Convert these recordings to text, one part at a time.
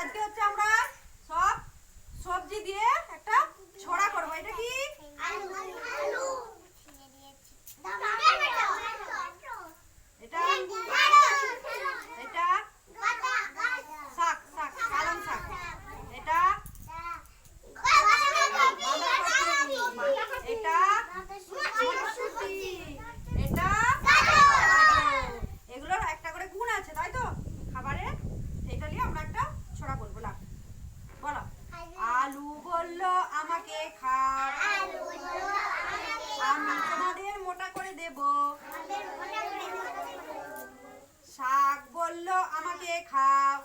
আজকে হচ্ছে আমরা সব সবজি দিয়ে একটা ছড়া করব। এটা কি? এটা এটা শাক শাক পালং শাক। এটা এটা মটরশুঁটি এটা এগুলোর একটা করে গুণ আছে তাই তো খাবারে এটা নিয়ে আমরা একটা ছড়া বলব না বলো আলু বলল আমাকে খাও আমি তোমাদের মোটা করে দেব শাক বলল আমাকে খাও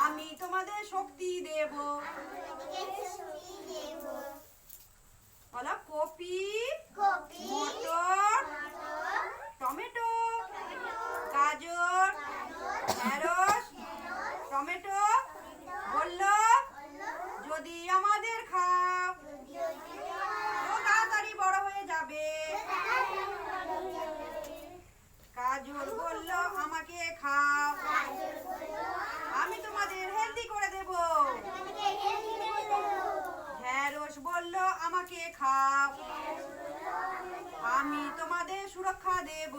আমি তোমাদের শক্তি দেব। বলো কপি মটর টমেটো গাজর ঢেঁড়স টমেটো বলল যদি আমাদের খাও তো তাড়াতাড়ি বড় হয়ে যাবে গাজর বলল আমাকে খাও। আমি তোমাদের হেলদি করে দেব। ঢেঁড়স বলল আমাকে খাও। আমি তোমাদের সুরক্ষা দেব।